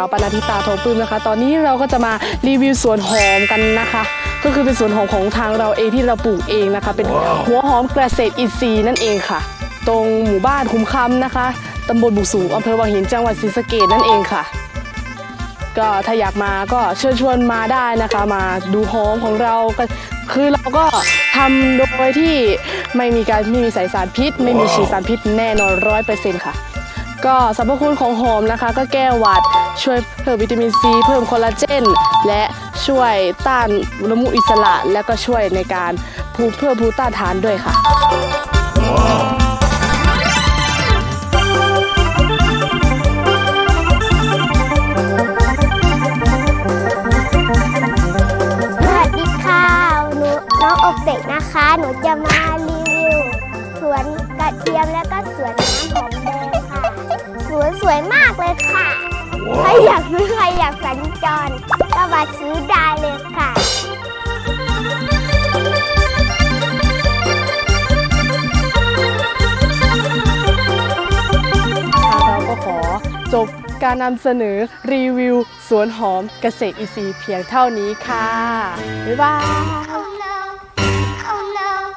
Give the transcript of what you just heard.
าวปนาธิตาทองปื้มนะคะ ตอนนี้เราก็จะมารีวิวสวนหอมกันนะคะ ก็คือเป็นสวนหอมของทางเราเองที่เราปลูกเองนะคะ เป็นหัวหอมเกษตรอินทรีย์นั่นเองค่ะ ตรงหมู่บ้านคุ้มคำนะคะตำบลบุกสูงอำเภอวังหินจังหวัดศรีสะเกษนั่นเองค่ะ ก็ถ้าอยากมาก็เชิญชวนมาได้นะคะ มาดูหอมของเราก็คือเราก็ทำโดยที่ไม่มีการไม่มีสายสารพิษ ไม่มีฉีดสารพิษแน่นอนร้อยเปอร์เซ็นต์ค่ะ ก็สรรพคุณของหอมนะคะ ก็แก้หวัดช่วยเพิ่มวิตามินซี เพิ่มคอลลาเจน และช่วยต้านน้ำมูกอิสระ และก็ช่วยในการภูมิเพิ่มภูมิต้านทานด้วยค่ะ สวัสดีค่ะหนูน้องอบเด็กนะคะ หนูจะมารีวิวสวนกระเทียมและก็สวนน้ำหอมแดง วนสวยมากเลยค่ะ ใครอยากซื้อใครอยากสัญจรก็มาซื้อได้เลยค่ะทางเราก็ขอจบการนำเสนอรีวิว สวนหอมเกษตรอินทรีย์เพียงเท่านี้ค่ะ บ๊ายบาย